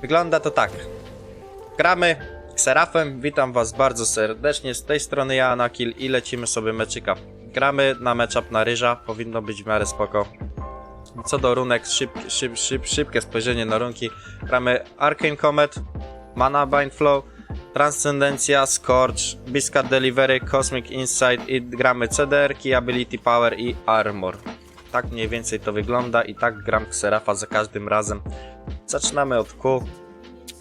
Wygląda to tak. Gramy Serafem, witam was bardzo serdecznie, z tej strony ja, Anakil i lecimy sobie meczyka. Gramy na matchup na ryża, powinno być w miarę spoko. Co do runek, szyb, szyb, szyb, szybkie spojrzenie na runki. Gramy Arcane Comet, Mana Bind Flow, Transcendencja, Scorch, Biscuit Delivery, Cosmic Insight i gramy CDR, Ability Power i Armor. Tak mniej więcej to wygląda i tak gram Xerafa za każdym razem. Zaczynamy od Q.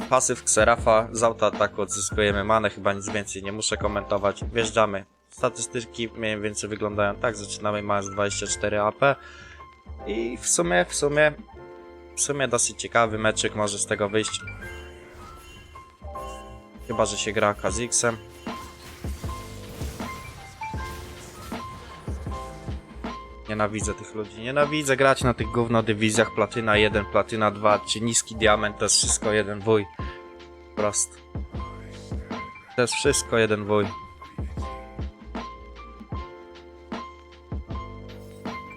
Pasyw Xerafa, z auto ataku odzyskujemy manę, chyba nic więcej nie muszę komentować. Wjeżdżamy. Statystyki mniej więcej wyglądają tak, zaczynamy mając 24 AP. I w sumie, w sumie, w sumie dosyć ciekawy meczyk może z tego wyjść. Chyba, że się gra Kazixem. Nienawidzę tych ludzi. Nienawidzę grać na tych gówno dywizjach platyna 1, platyna 2 czy niski diament. To jest wszystko jeden wuj. Prost. To jest wszystko jeden wuj.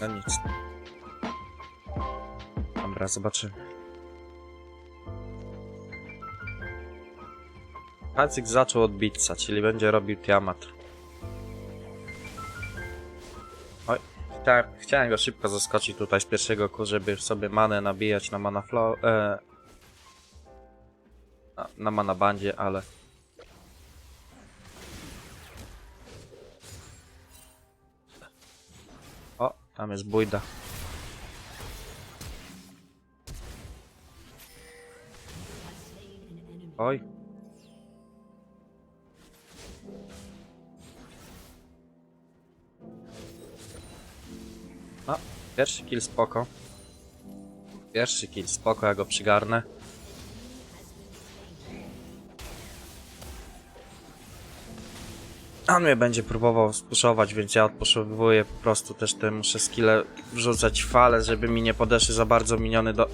No nic. Dobra, zobaczymy. Kacyk zaczął od bitca, czyli będzie robił Tiamat. Chciałem, chciałem go szybko zaskoczyć tutaj z pierwszego ku, żeby sobie manę nabijać na mana flow, e, na, na mana bandzie, ale O, tam jest bójda. Oj. A, pierwszy kill spoko. Pierwszy kill spoko, ja go przygarnę. On mnie będzie próbował spuszować, więc ja odposzowuję po prostu też te muszę skille wrzucać fale, żeby mi nie podeszły za bardzo miniony do...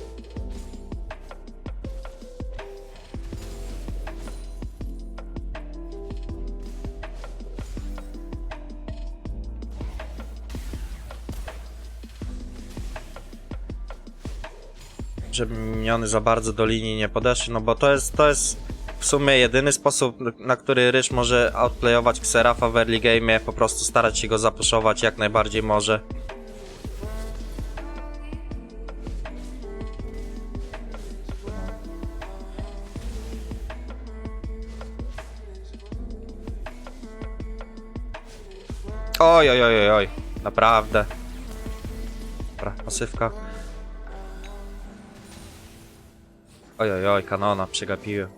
żeby miniony za bardzo do linii nie podeszły, no bo to jest, to jest w sumie jedyny sposób, na który Ryż może outplayować Xerafa w early game, po prostu starać się go zapuszować jak najbardziej może. Oj, oj, oj, oj, oj, naprawdę. Dobra, pasywka. Oj, oj, kanona, przegapiłem.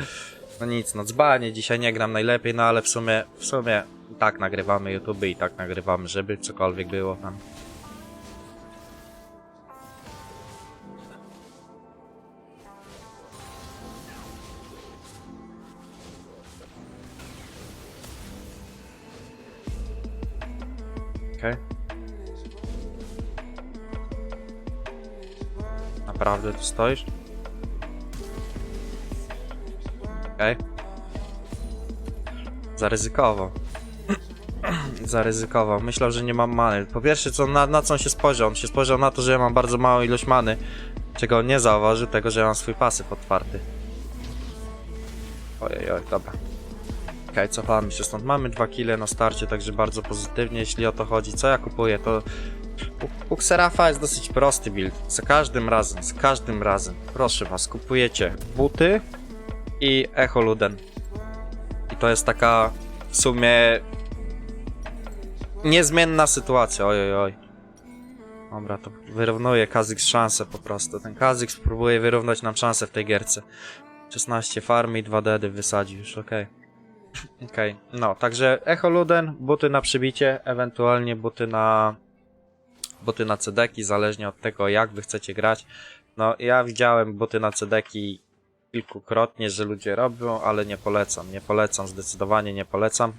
no nic, no dzbanie, dzisiaj nie gram najlepiej, no ale w sumie, w sumie tak nagrywamy YouTube i tak nagrywamy, żeby cokolwiek było tam. Okej. Naprawdę tu stoisz? Okej. Zaryzykował. Zaryzykował. Myślał, że nie mam many. Po pierwsze, co, na, na co on się spojrzał? On się spojrzał na to, że ja mam bardzo małą ilość many, czego nie zauważył, tego, że ja mam swój pasyw otwarty. Ojej, oj, dobra. Okej, cofamy się stąd. Mamy dwa kile na starcie, także bardzo pozytywnie, jeśli o to chodzi. Co ja kupuję, to... U Xerafa jest dosyć prosty build. Za każdym razem, za każdym razem. Proszę was, kupujecie buty, i Echo Luden. I to jest taka w sumie niezmienna sytuacja. Oj, oj, oj. Dobra, to wyrównuje Kazyx szansę po prostu. Ten Kazyx spróbuje wyrównać nam szansę w tej gierce. 16 farmy i 2 dedy wysadzi już, okej. Okej, no, także Echo Luden, buty na przybicie, ewentualnie buty na buty na cedeki, zależnie od tego jak wy chcecie grać. No, ja widziałem buty na cedeki kilkukrotnie, że ludzie robią, ale nie polecam. Nie polecam, zdecydowanie nie polecam.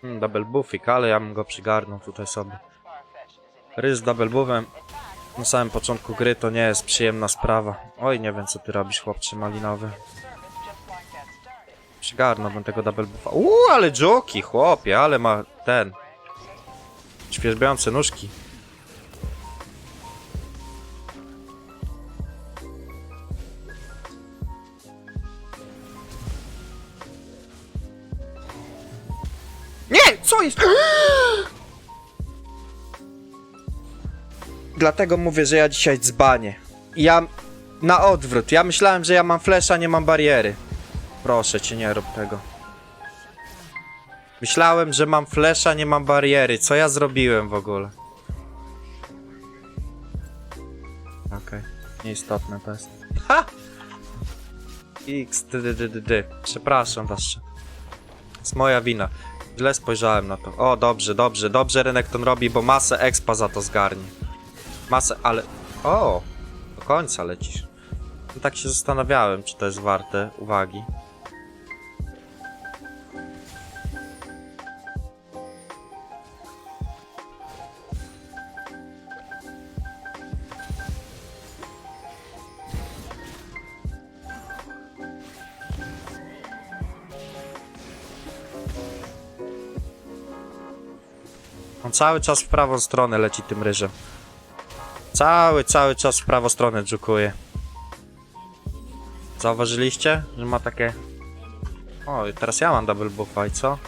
Hmm, double buffik, ale ja bym go przygarnął tutaj sobie. Rys z double buffem na samym początku gry to nie jest przyjemna sprawa. Oj, nie wiem co ty robisz chłopcze malinowy. Przygarnąłbym tego double buffa. Uuu, ale joki, chłopie, ale ma ten... Świeżbiące nóżki. Nie! Co jest? Dlatego mówię, że ja dzisiaj dzbanie. Ja... Na odwrót. Ja myślałem, że ja mam flesza, nie mam bariery. Proszę cię, nie rób tego. Myślałem, że mam flesza, nie mam bariery. Co ja zrobiłem w ogóle? Okej, nieistotne to jest. Ha! X, d, d, d, d, d. Przepraszam was. Jest moja wina. Źle spojrzałem na to. O, dobrze, dobrze, dobrze Renekton robi, bo masę expa za to zgarnie. Masę, ale... O! Do końca lecisz. No tak się zastanawiałem, czy to jest warte uwagi. On cały czas w prawą stronę leci tym ryżem. Cały, cały czas w prawą stronę dżukuje. Zauważyliście, że ma takie... O, teraz ja mam double buffa i co?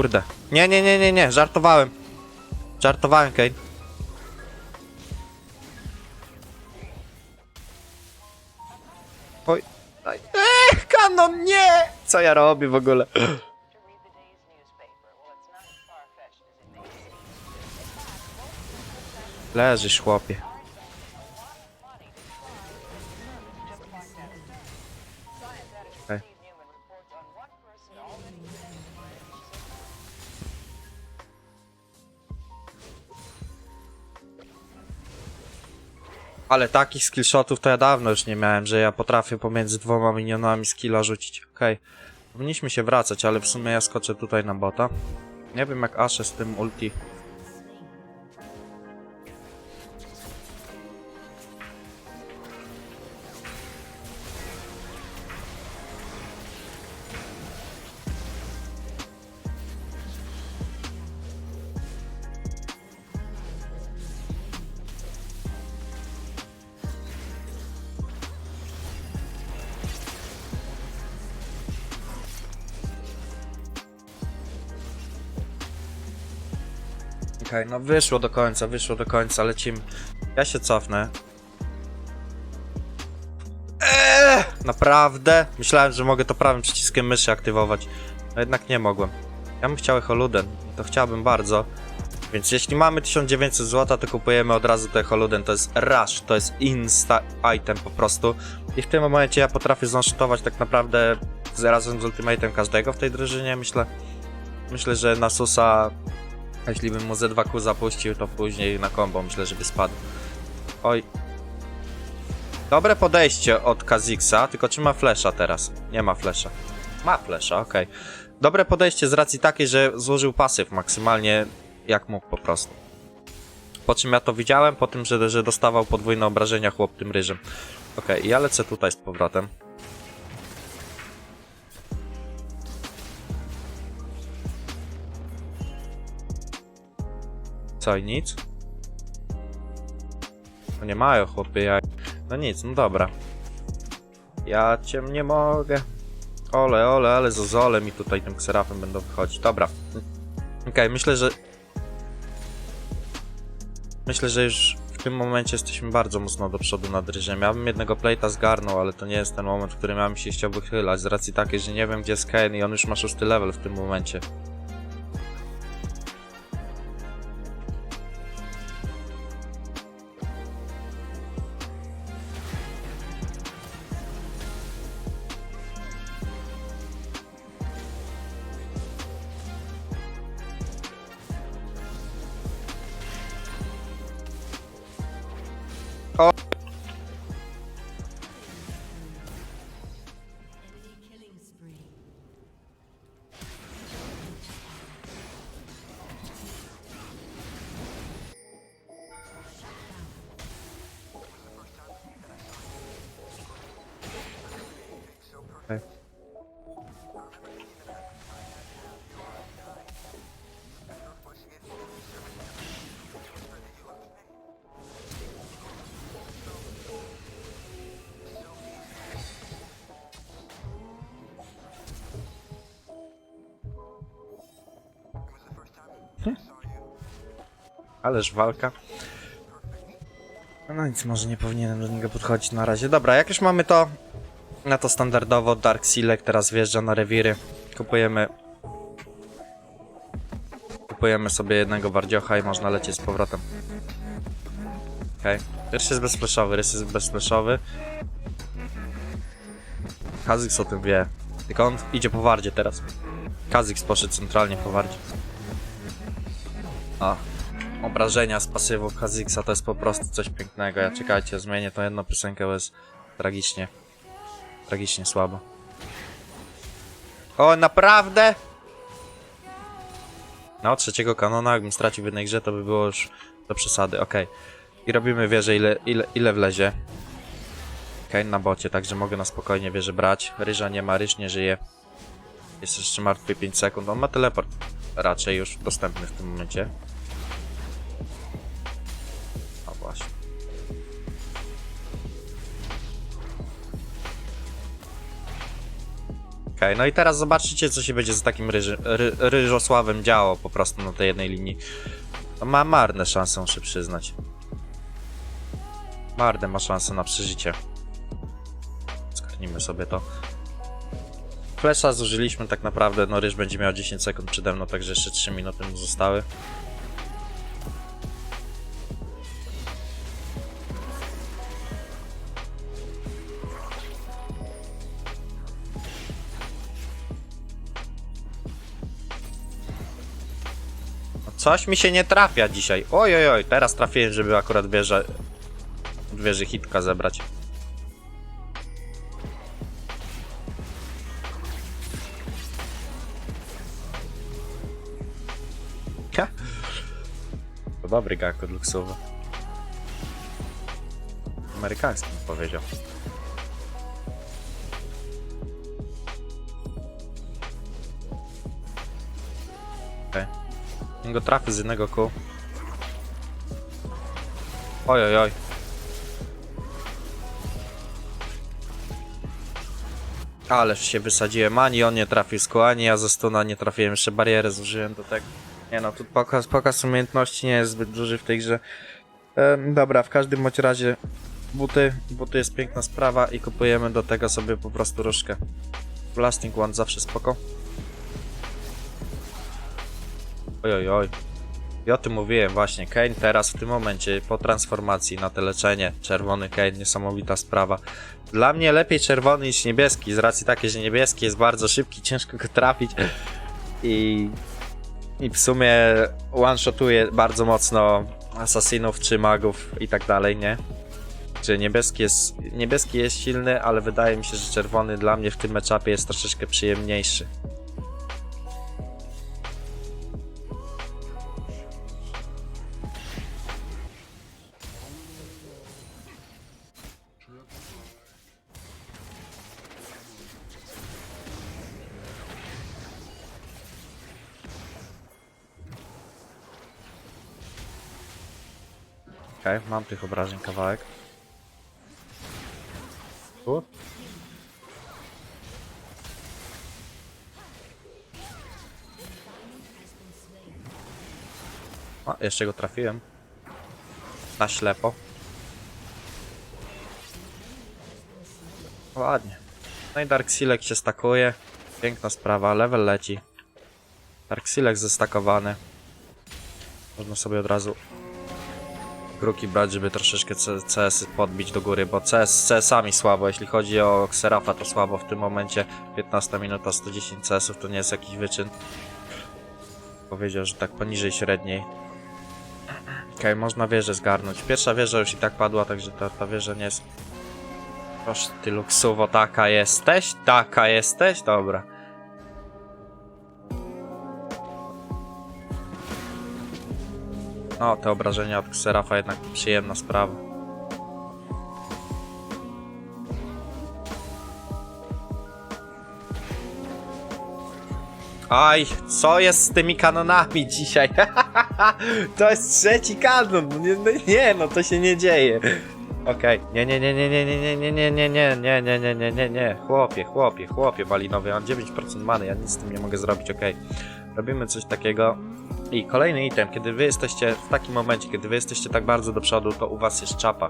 Kurde. Nie, nie, nie, nie, nie, żartowałem. Żartowałem, Kane. Oj. Aj. Ech, kanon, nie! Co ja robię w ogóle? to read Ale takich skillshotów to ja dawno już nie miałem, że ja potrafię pomiędzy dwoma minionami skilla rzucić. Okej. Powinniśmy się wracać, ale w sumie ja skoczę tutaj na bota. Nie wiem jak Ashe z tym ulti. Okej, no wyszło do końca, wyszło do końca, lecimy. Ja się cofnę. Eee, naprawdę? Myślałem, że mogę to prawym przyciskiem myszy aktywować. A jednak nie mogłem. Ja bym chciał Echoluden. To chciałbym bardzo. Więc jeśli mamy 1900 zł, to kupujemy od razu te Echoluden. To jest rush, to jest insta item po prostu. I w tym momencie ja potrafię zonszutować tak naprawdę razem z ultimatem każdego w tej drużynie. Myślę, myślę, że Nasusa jeśli bym mu Z2Q zapuścił, to później na combo myślę, żeby spadł. Oj. Dobre podejście od Kazixa, tylko czy ma flesza teraz? Nie ma flesza. Ma flesza, okej. Dobre podejście z racji takiej, że złożył pasyw maksymalnie jak mógł po prostu. Po czym ja to widziałem, po tym, że, że dostawał podwójne obrażenia chłop tym ryżem. Okej, ja lecę tutaj z powrotem. Co i nic? No nie mają chłopie jaj. No nic, no dobra. Ja cię nie mogę. Ole, ole, ale zozole mi tutaj tym kserafem będą wychodzić. Dobra. Okej, myślę, że... Myślę, że już w tym momencie jesteśmy bardzo mocno do przodu nad ryżem. Ja bym jednego plate'a zgarnął, ale to nie jest ten moment, w którym ja bym się chciał wychylać, z racji takiej, że nie wiem gdzie jest Kane i on już ma szósty level w tym momencie. O! Ależ walka. No nic, może nie powinienem do niego podchodzić na razie. Dobra, jak już mamy to, na to standardowo Dark Silek teraz wjeżdża na rewiry. Kupujemy Kupujemy sobie jednego wardziocha i można lecieć z powrotem. Okej. Okay. Rys jest bezfleszowy, rys jest bezfleszowy. Kazyks o tym wie. Tylko on idzie po wardzie teraz. Kazyks poszedł centralnie po wardzie. A. Obrażenia z pasywu Kazyksa to jest po prostu coś pięknego. Ja czekajcie, zmienię tą jedną piosenkę, bo jest tragicznie. Tragicznie słabo. O, naprawdę? No, trzeciego kanona, jakbym stracił w jednej grze, to by było już do przesady, okej. I robimy wieżę, ile, ile, ile wlezie. Okej, na bocie, także mogę na spokojnie wieżę brać. Ryża nie ma, ryż nie żyje. Jest jeszcze martwy 5 sekund. On ma teleport raczej już dostępny w tym momencie. Właśnie. Okej, no i teraz zobaczycie, co się będzie z takim ryży, ry, Ryżosławem działo po prostu na tej jednej linii. No ma marne szanse, muszę przyznać. Marne ma szansę na przeżycie. Skarnimy sobie to. Flesza zużyliśmy tak naprawdę, no Ryż będzie miał 10 sekund przede mną, także jeszcze 3 minuty mu zostały. Coś mi się nie trafia dzisiaj. Oj, oj, oj, teraz trafiłem, żeby akurat wieżę, wieży hitka zebrać. Ha. To dobry gag od luksowy. Amerykański powiedział. Go trafi z jednego kół. Oj, oj, oj. Ależ się wysadziłem, ani on nie trafił z kół, ani ja ze stuna nie trafiłem, jeszcze barierę zużyłem do tego. Nie no, tu pokaz, pokaz umiejętności nie jest zbyt duży w tej grze. Em, dobra, w każdym bądź razie buty, buty jest piękna sprawa i kupujemy do tego sobie po prostu różkę. Blasting One zawsze spoko. Oj, oj, oj. I o tym mówiłem właśnie. Kane teraz w tym momencie po transformacji na te leczenie. Czerwony Kane, niesamowita sprawa. Dla mnie lepiej czerwony niż niebieski, z racji takiej, że niebieski jest bardzo szybki, ciężko go trafić. I, i w sumie one-shotuje bardzo mocno asasinów czy magów i tak dalej, nie? Że niebieski jest, niebieski jest silny, ale wydaje mi się, że czerwony dla mnie w tym meczapie jest troszeczkę przyjemniejszy. Okej, mam tych obrażeń kawałek. Tu? O, jeszcze go trafiłem. Na ślepo. Ładnie. No i Dark Silek się stakuje. Piękna sprawa, level leci. Dark Silek zestakowany. Można sobie od razu kruki brać, żeby troszeczkę CS podbić do góry, bo CS CS-ami słabo, jeśli chodzi o Xerafa to słabo w tym momencie, 15 minuta 110 CS-ów to nie jest jakiś wyczyn. Powiedział, że tak poniżej średniej. Okej, można wieżę zgarnąć. Pierwsza wieża już i tak padła, także ta, ta wieża nie jest... Proszę ty luksuwo, taka jesteś? Taka jesteś? Dobra. No, te obrażenia od Xerafa jednak przyjemna sprawa. Aj, co jest z tymi kanonami dzisiaj? to jest trzeci kanon. No Nie, no nie, no to się nie dzieje. Okej, nie, nie, nie, nie, nie, nie, nie, nie, nie, nie, nie, nie, nie, nie, nie, nie, chłopie, chłopie, chłopie malinowy, mam 9% many, ja nic z tym nie mogę zrobić, okej. Robimy coś takiego. I kolejny item, kiedy wy jesteście w takim momencie, kiedy wy jesteście tak bardzo do przodu, to u was jest czapa.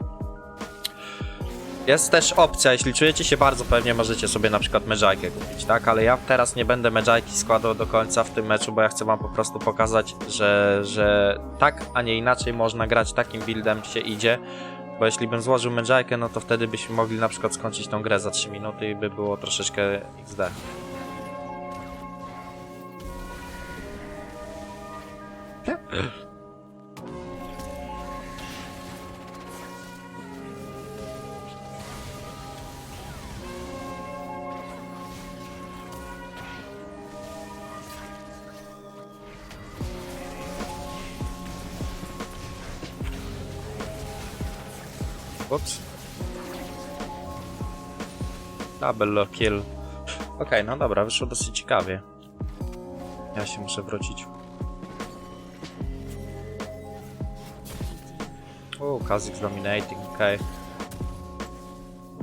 Jest też opcja, jeśli czujecie się bardzo pewnie, możecie sobie na przykład medżajkę kupić, tak? Ale ja teraz nie będę medżajki składał do końca w tym meczu, bo ja chcę wam po prostu pokazać, że, że tak, a nie inaczej można grać takim buildem się idzie. Bo jeśli bym złożył medżajkę, no to wtedy byśmy mogli na przykład skończyć tą grę za 3 minuty i by było troszeczkę XD. Ups. Double kill. Okej, no dobra, wyszło dosyć ciekawie. Ja się muszę wrócić. O, Kha'Zix dominating, okej.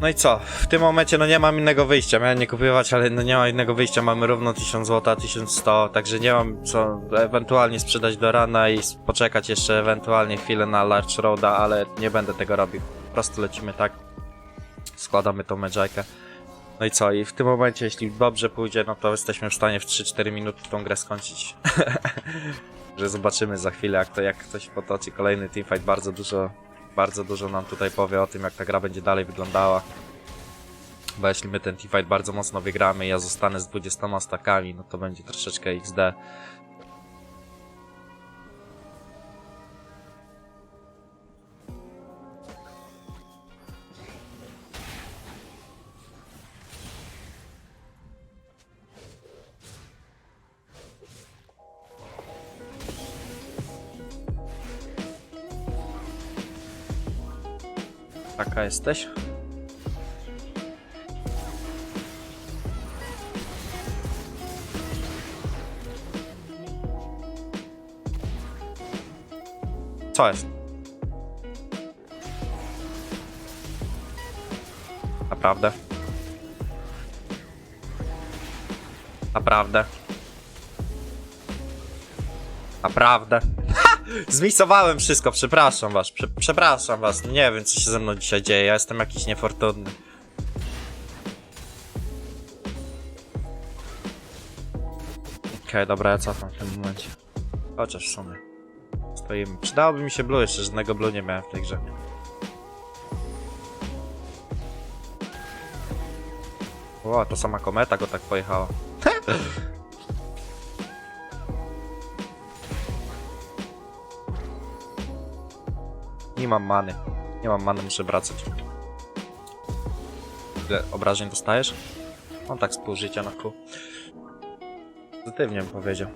No i co? W tym momencie no nie mam innego wyjścia. Miałem nie kupować, ale no nie ma innego wyjścia. Mamy równo 1000 zł, 1100, także nie mam co ewentualnie sprzedać do rana i poczekać jeszcze ewentualnie chwilę na Large Roada, ale nie będę tego robił. Po prostu lecimy tak. Składamy tą medżajkę. No i co? I w tym momencie, jeśli dobrze pójdzie, no to jesteśmy w stanie w 3-4 minuty tą grę skończyć. że zobaczymy za chwilę, jak to jak ktoś potoczy kolejny teamfight. Bardzo dużo, bardzo dużo nam tutaj powie o tym, jak ta gra będzie dalej wyglądała. Bo jeśli my ten teamfight bardzo mocno wygramy ja zostanę z 20 stakami, no to będzie troszeczkę XD. Taka jesteś? Co jest? Naprawdę? Naprawdę? Naprawdę? Zmisowałem wszystko, przepraszam was, prze przepraszam was, nie wiem co się ze mną dzisiaj dzieje, ja jestem jakiś niefortunny. Okej, dobra, ja cofam w tym momencie. Chociaż w sumie. Stoimy. Przydałoby mi się blue, jeszcze żadnego blue nie miałem w tej grze. O, to sama kometa go tak pojechała. Nie mam many. Nie mam many, muszę wracać. Ile obrażeń dostajesz? On tak z pół życia na kół. Pozytywnie bym powiedział.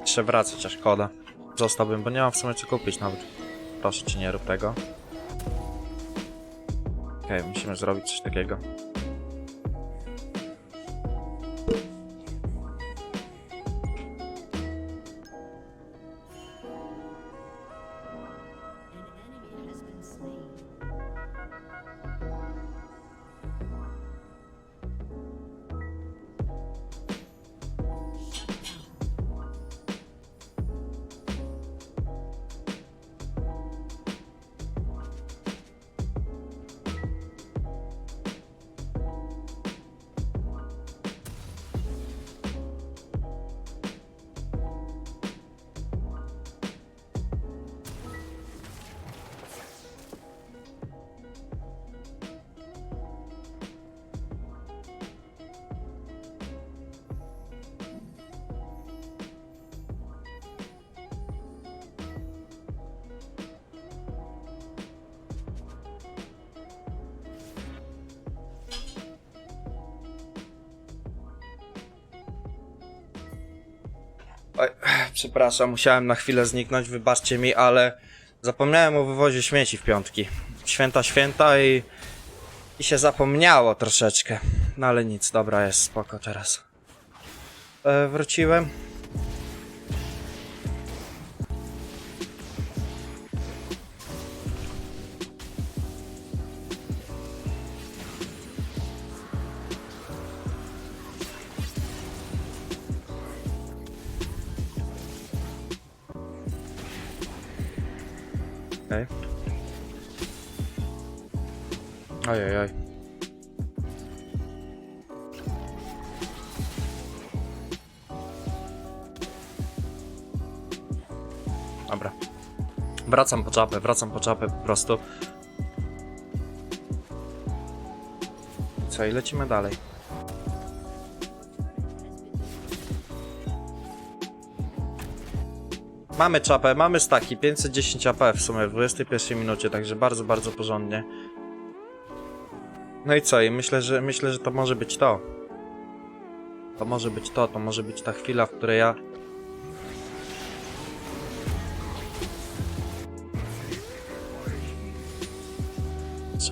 Muszę wracać, a szkoda. Zostałbym, bo nie mam w sumie co kupić nawet. Proszę cię, nie rób tego. Okej, musimy zrobić coś takiego. Przepraszam, musiałem na chwilę zniknąć, wybaczcie mi, ale zapomniałem o wywozie śmieci w piątki. Święta, święta i, i się zapomniało troszeczkę. No ale nic, dobra jest, spoko teraz. E, wróciłem. Dobra. Wracam po czapę, wracam po czapę po prostu. Co i lecimy dalej. Mamy czapę, mamy staki, 510 AP w sumie w 21 minucie, także bardzo, bardzo porządnie. No i co? I myślę, że myślę, że to może być to. To może być to, to może być ta chwila, w której ja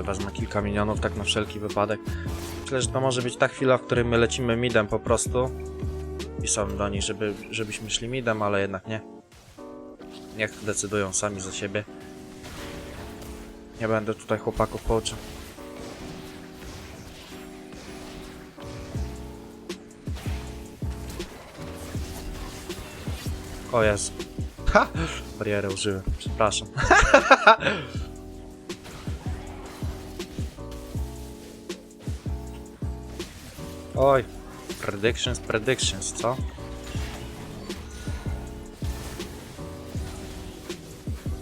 Trzeba na kilka milionów, tak na wszelki wypadek. Myślę, że to może być ta chwila, w której my lecimy midem po prostu. Są do nich, żeby, żebyśmy szli midem, ale jednak nie. Niech decydują sami za siebie. Nie będę tutaj chłopaków pouczył. O Jezu. Ha! Barierę użyłem, przepraszam. Oj, predictions, predictions, co?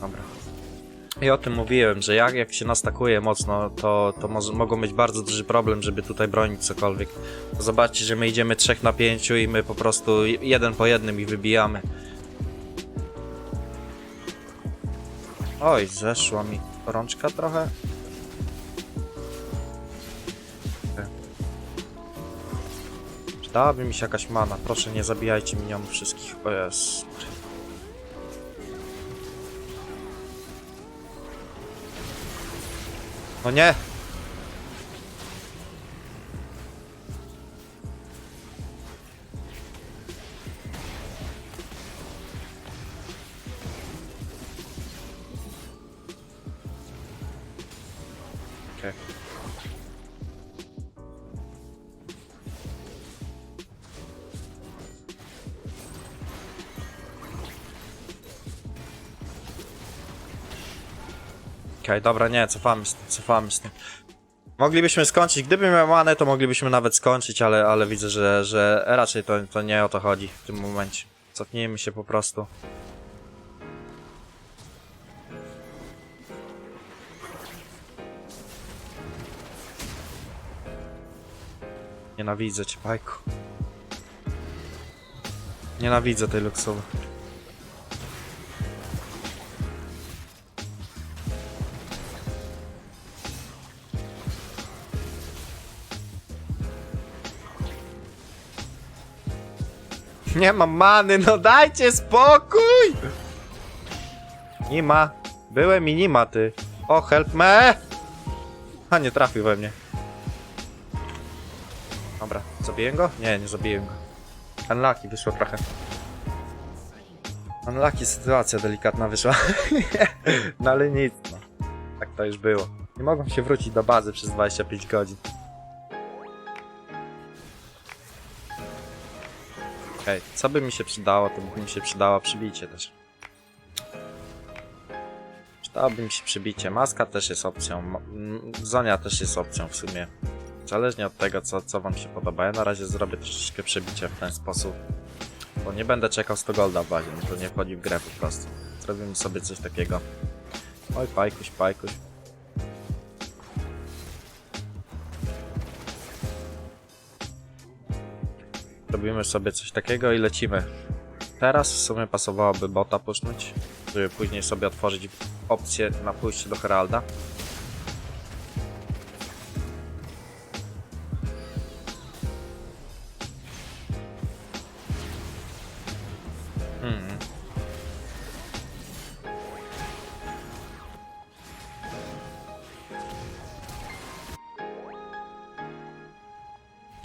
Dobra. I o tym mówiłem, że jak, jak się nastakuje mocno, to, to mogą być bardzo duży problem, żeby tutaj bronić cokolwiek. Zobaczcie, że my idziemy 3 na 5 i my po prostu jeden po jednym ich wybijamy. Oj, zeszła mi rączka trochę. Przydałaby mi się jakaś mana. Proszę, nie zabijajcie minionów wszystkich. O jest. No nie! Dobra, nie, cofamy z tym, cofamy z tym. Moglibyśmy skończyć, gdyby miał manę, to moglibyśmy nawet skończyć, ale, ale widzę, że, że raczej to, to nie o to chodzi w tym momencie. Cofnijmy się po prostu. Nienawidzę cię, bajku. Nienawidzę tej luksury. Nie mam many, no dajcie spokój! Nie ma. Byłem i nie ma, ty. O, help me! A, nie trafił we mnie. Dobra, zabiję go? Nie, nie zabiję go. Unlucky wyszło trochę. Unlucky sytuacja delikatna wyszła. no ale nic, no. Tak to już było. Nie mogłem się wrócić do bazy przez 25 godzin. Okej, co by mi się przydało, to by mi się przydało przybicie też. Przydałoby mi się przybicie. Maska też jest opcją. Zonia też jest opcją w sumie. Zależnie od tego, co, co wam się podoba. Ja na razie zrobię troszeczkę przebicie w ten sposób. Bo nie będę czekał 100 golda w bazie, no to nie wchodzi w grę po prostu. Zrobimy sobie coś takiego. Oj, pajkuś, pajkuś. Robimy sobie coś takiego i lecimy. Teraz w sumie pasowałoby bota pusznąć, żeby później sobie otworzyć opcję na pójście do Heralda.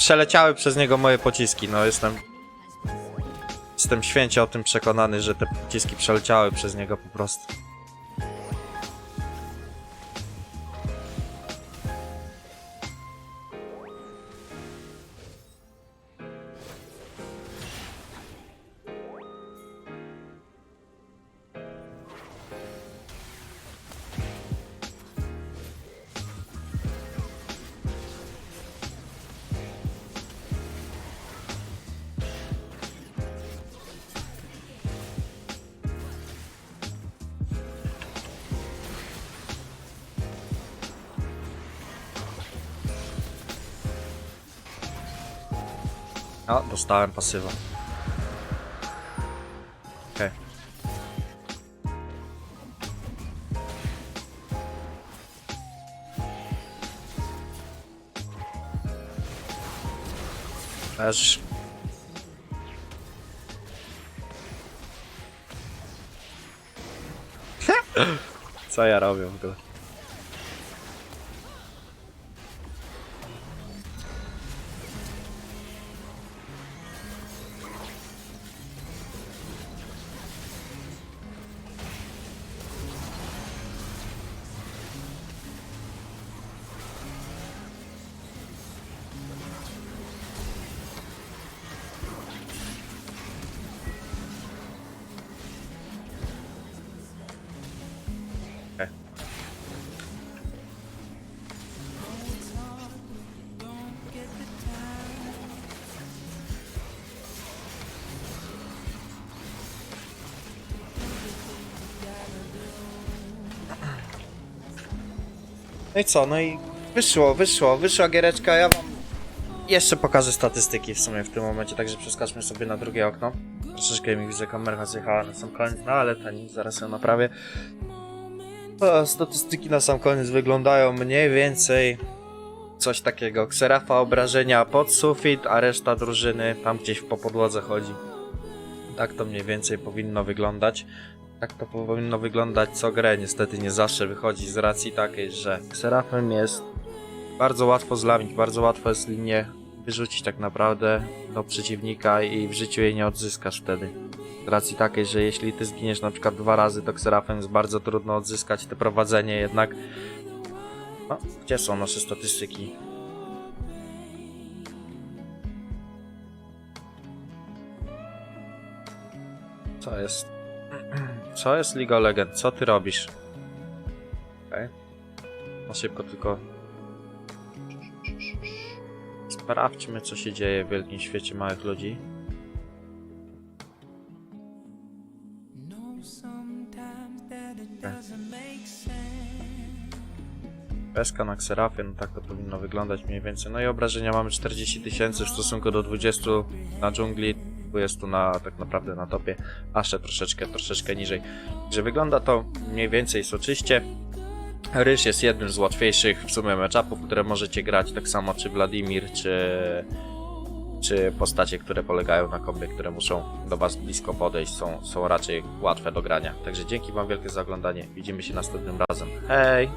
Przeleciały przez niego moje pociski. No jestem. Jestem święcie o tym przekonany, że te pociski przeleciały przez niego po prostu. Dostałem pasywa. Okej. Też. Co ja robię w ogóle? No i co, no i wyszło, wyszło, wyszła giereczka, ja wam jeszcze pokażę statystyki w sumie w tym momencie, także przeskaczmy sobie na drugie okno. Troszeczkę mi widzę, kamera zjechała na sam koniec, no ale to nic, zaraz ją naprawię. O, statystyki na sam koniec wyglądają mniej więcej coś takiego. Kserafa obrażenia pod sufit, a reszta drużyny tam gdzieś po podłodze chodzi. Tak to mniej więcej powinno wyglądać. Tak to powinno wyglądać co grę. Niestety nie zawsze wychodzi z racji takiej, że Serafem jest bardzo łatwo zlamić, bardzo łatwo jest linię wyrzucić tak naprawdę do przeciwnika i w życiu jej nie odzyskasz wtedy. Z racji takiej, że jeśli ty zginiesz na przykład dwa razy, to Xerafem jest bardzo trudno odzyskać te prowadzenie jednak. No, gdzie są nasze statystyki? Co jest? Co jest League of Legends? Co ty robisz? Okej. Na szybko tylko Sprawdźmy, co się dzieje w wielkim świecie małych ludzi. Peska na Xerafie, no tak to powinno wyglądać mniej więcej. No i obrażenia mamy 40 tysięcy w stosunku do 20 na dżungli, 20 na tak naprawdę na topie, a jeszcze troszeczkę, troszeczkę niżej. Że wygląda to mniej więcej soczyście. Ryż jest jednym z łatwiejszych w sumie matchupów, które możecie grać, tak samo czy Wladimir, czy, czy postacie, które polegają na kombie, które muszą do Was blisko podejść, są, są raczej łatwe do grania. Także dzięki Wam wielkie za oglądanie, widzimy się następnym razem. Hej!